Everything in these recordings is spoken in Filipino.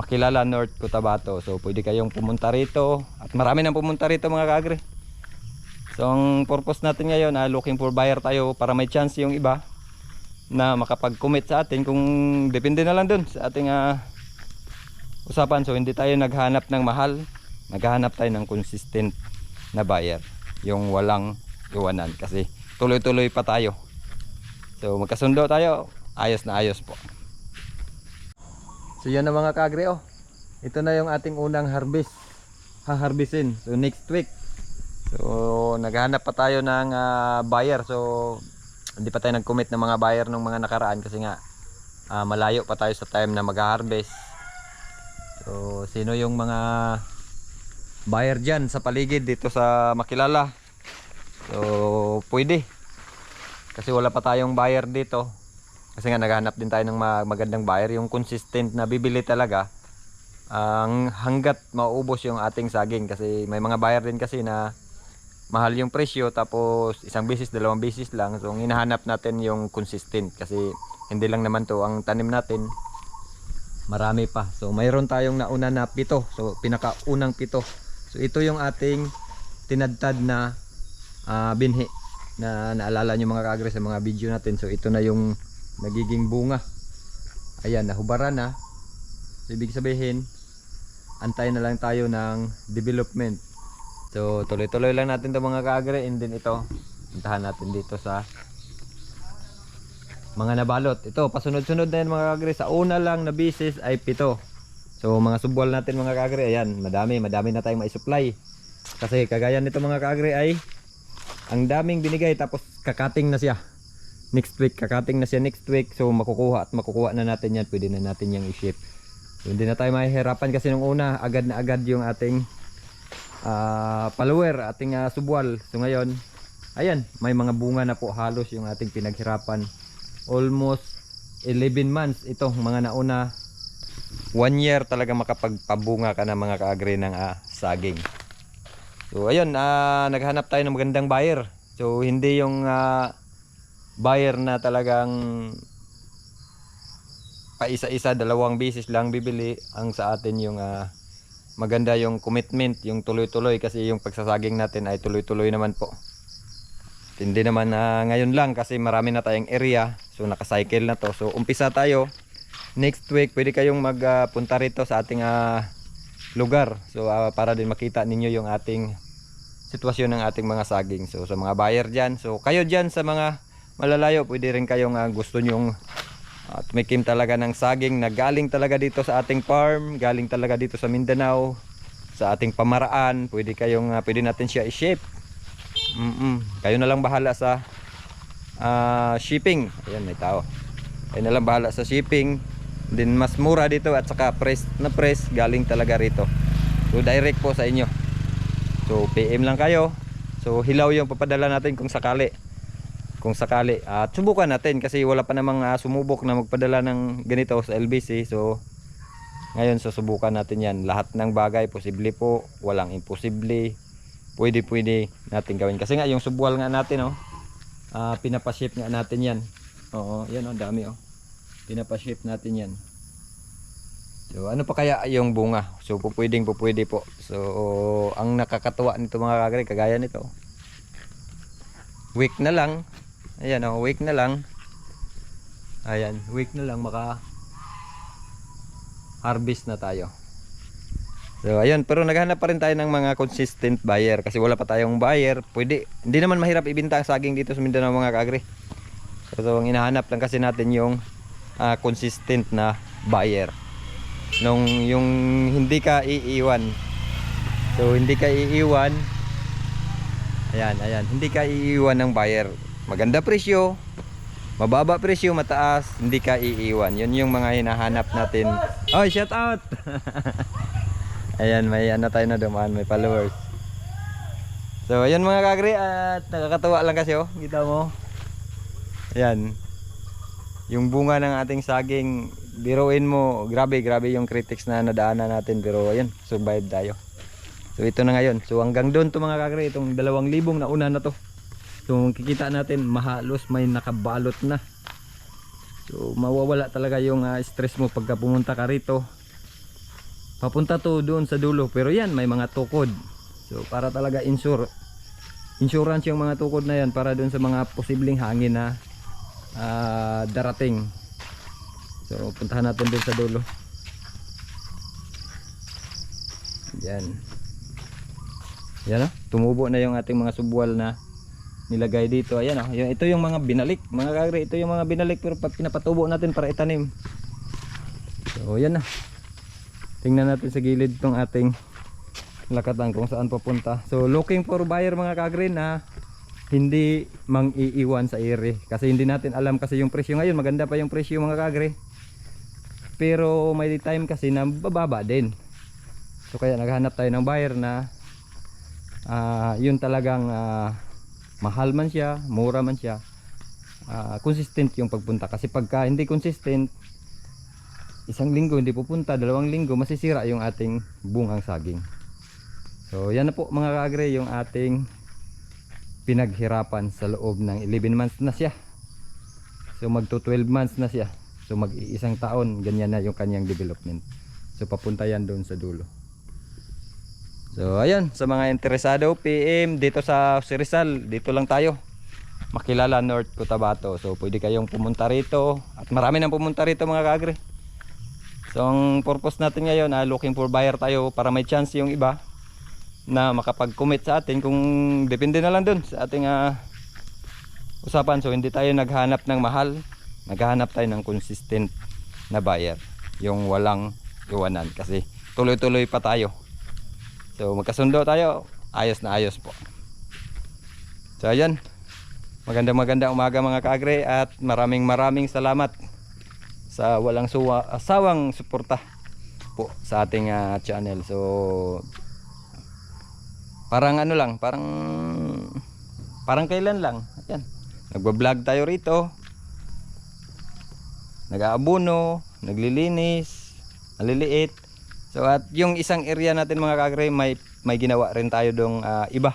Makilala North Cotabato. So pwede kayong pumunta rito at marami nang pumunta rito mga kaagri. So ang purpose natin ngayon ay looking for buyer tayo para may chance yung iba na makapag-commit sa atin kung depende na lang dun sa ating ah, usapan. So hindi tayo naghanap ng mahal, naghahanap tayo ng consistent na buyer. Yung walang iwanan kasi tuloy-tuloy pa tayo. So magkasundo tayo, ayos na ayos po. So yan na mga kagre oh. Ito na yung ating unang harvest. Haharbisin. So next week. So naghahanap pa tayo ng ah, buyer. So hindi pa tayo nag-commit ng mga buyer ng mga nakaraan kasi nga ah, malayo pa tayo sa time na mag-harvest. So sino yung mga buyer dyan sa paligid dito sa Makilala? So pwede. Kasi wala pa tayong buyer dito. Kasi nga naghahanap din tayo ng ma- magandang buyer, yung consistent na bibili talaga. Ang hanggat maubos yung ating saging kasi may mga buyer din kasi na mahal yung presyo tapos isang bisis, dalawang bisis lang. So hinahanap natin yung consistent kasi hindi lang naman to ang tanim natin. Marami pa. So mayroon tayong nauna na pito. So pinakaunang pito. So ito yung ating tinadtad na ah, binhi na naalala nyo mga kaagre sa mga video natin. So ito na yung nagiging bunga. Ayan, nahubaran na. Ibig sabihin, antay na lang tayo ng development. So tuloy-tuloy lang natin 'to mga kaagre and then ito, puntahan natin dito sa mga nabalot. Ito, pasunod-sunod na yan mga kaagre. Sa una lang na bisis ay pito. So mga subwal natin mga kaagre, ayan, madami, madami na tayong mai-supply. Kasi kagaya nito mga kaagre ay ang daming binigay tapos kakating na siya next week kakating na siya next week. So makukuha at makukuha na natin yan. Pwede na natin yung i-ship. So, hindi na tayo mahihirapan kasi nung una agad na agad yung ating ah, follower ating ah, subwal. So ngayon ayan may mga bunga na po halos yung ating pinaghirapan. Almost 11 months ito mga nauna. One year talaga makapagpabunga ka na mga kaagre ng ah, saging. So ayun, ah, naghanap tayo ng magandang buyer. So hindi yung ah, buyer na talagang paisa-isa, dalawang bisis lang bibili. Ang sa atin yung ah, maganda yung commitment, yung tuloy-tuloy kasi yung pagsasaging natin ay tuloy-tuloy naman po. Hindi naman na ngayon lang kasi marami na tayong area. So nakacycle na to. So umpisa tayo. Next week pwede kayong magpunta rito sa ating ah, lugar. So ah, para din makita ninyo yung ating sitwasyon ng ating mga saging. So sa mga buyer diyan, so kayo diyan sa mga malalayo, pwede rin kayong ah, gusto nyong at tumikim talaga ng saging na galing talaga dito sa ating farm, galing talaga dito sa Mindanao, sa ating pamaraan, pwede kayong ah, pwede natin siya i-ship. Mm Kayo na lang bahala sa ah, shipping. Ayan, may tao. Kayo na lang bahala sa shipping. Din mas mura dito at saka press na press galing talaga rito. So direct po sa inyo. So PM lang kayo. So hilaw yung papadala natin kung sakali. Kung sakali. At subukan natin kasi wala pa namang ah, sumubok na magpadala ng ganito sa LBC. So ngayon susubukan natin yan. Lahat ng bagay posible po. Walang imposible. Pwede pwede natin gawin. Kasi nga yung subwal nga natin oh. ah, pinapaship nga natin yan. Oo, yan oh, dami oh pinapaship natin yan so ano pa kaya yung bunga so po pwedeng po pwede po so ang nakakatuwa nito mga kagre kagaya nito week na lang ayan oh week na lang. Ayan week na lang maka harvest na tayo. So ayun pero naghanap pa rin tayo ng mga consistent buyer kasi wala pa tayong buyer. Pwede hindi naman mahirap ibenta ang saging dito sa Mindanao mga kagre so, so ang hinahanap lang kasi natin yung ah, consistent na buyer. Nung yung hindi ka iiwan. So hindi ka iiwan. Ayan ayan. Hindi ka iiwan ng buyer maganda presyo mababa presyo mataas hindi ka iiwan. Yun yung mga hinahanap natin. oh shout out! Ayan may ano tayo na dumaan may followers. So ayan mga kagre at nakakatawa lang kasi oh kita mo. Ayan. Yung bunga ng ating saging biruin mo. Grabe grabe yung critics na nadaanan natin pero ayun survive tayo. So ito na ngayon. So hanggang doon to mga kagre itong dalawang libong na una na to so kikita natin mahalos may nakabalot na. So mawawala talaga yung ah, stress mo pagka pumunta ka rito. Papunta to doon sa dulo pero yan may mga tukod. So para talaga insure insurance yung mga tukod na yan para doon sa mga posibleng hangin na ah, darating. So puntahan natin doon sa dulo. Yan. Yan oh, tumubo na yung ating mga subwal na nilagay dito. Ayan oh, ito yung mga binalik. Mga kagre ito yung mga binalik pero pinapatubo natin para itanim. So yan na tingnan natin sa gilid tong ating lakatan kung saan papunta. So looking for buyer mga kagre na hindi mang iiwan sa ere. Kasi hindi natin alam kasi yung presyo ngayon. Maganda pa yung presyo mga kagre. Pero may time kasi na bababa din. So kaya naghanap tayo ng buyer na ah, yun talagang ah, mahal man siya mura man siya ah, consistent yung pagpunta. Kasi pagka hindi consistent isang linggo hindi pupunta dalawang linggo masisira yung ating bungang saging. So yan na po mga kagre yung ating pinaghirapan sa loob ng 11 months na siya. So magto 12 months na siya. So mag isang taon ganyan na yung kanyang development. So papunta yan doon sa dulo so ayan sa mga interesado PM dito sa Sirizal dito lang tayo Makilala North Cotabato so pwede kayong pumunta rito at marami nang pumunta rito mga kagre So ang purpose natin ngayon, ah, looking for buyer tayo para may chance yung iba na makapag-commit sa atin kung depende na lang dun sa ating ah, usapan. So hindi tayo naghanap ng mahal, naghahanap tayo ng consistent na buyer. Yung walang iwanan kasi tuloy-tuloy pa tayo. So magkasundo tayo, ayos na ayos po. So ayan, magandang magandang umaga mga kaagre at maraming maraming salamat sa walang suwa, asawang suporta po sa ating ah, channel. So parang ano lang, parang parang kailan lang. Ayan. Nagba-vlog tayo rito. Nag-aabono, naglilinis, maliliit. So at yung isang area natin mga kagre may may ginawa rin tayo dong ah, iba.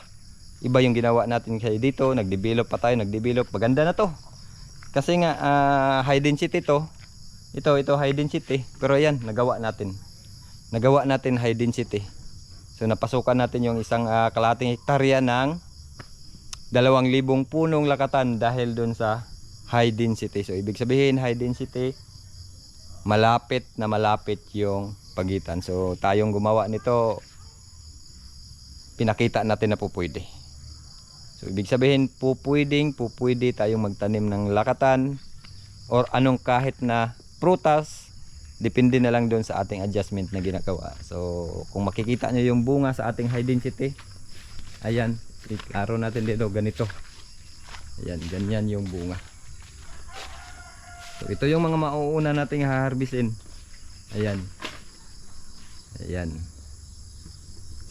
Iba yung ginawa natin kay dito, nagdevelop pa tayo, nagdevelop. Maganda na to. Kasi nga ah, high density to. Ito, ito high density. Pero yan, nagawa natin. Nagawa natin high density. So napasukan natin yung isang ah, kalahating hektarya ng dalawang libong punong lakatan dahil dun sa high density. So ibig sabihin high density, malapit na malapit yung pagitan. So tayong gumawa nito, pinakita natin na po pwede. So ibig sabihin po pwedeng, po pwede tayong magtanim ng lakatan or anong kahit na prutas depende na lang doon sa ating adjustment na ginagawa. So kung makikita nyo yung bunga sa ating high density ayan iklaro natin dito ganito. Ayan ganyan yung bunga. So ito yung mga mauuna nating haharbisin. Ayan ayan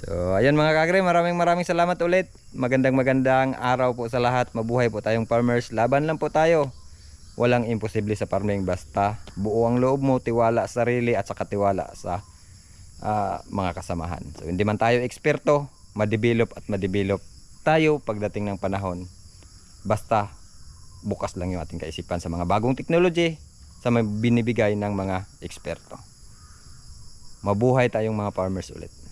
so ayan mga kagre maraming maraming salamat ulit magandang magandang araw po sa lahat mabuhay po tayong farmers laban lang po tayo walang imposible sa farming basta buo ang loob mo, tiwala sa sarili at saka tiwala sa ah, mga kasamahan. So hindi man tayo eksperto, ma-develop at ma-develop tayo pagdating ng panahon. Basta bukas lang yung ating kaisipan sa mga bagong technology sa mga binibigay ng mga eksperto. Mabuhay tayong mga farmers ulit.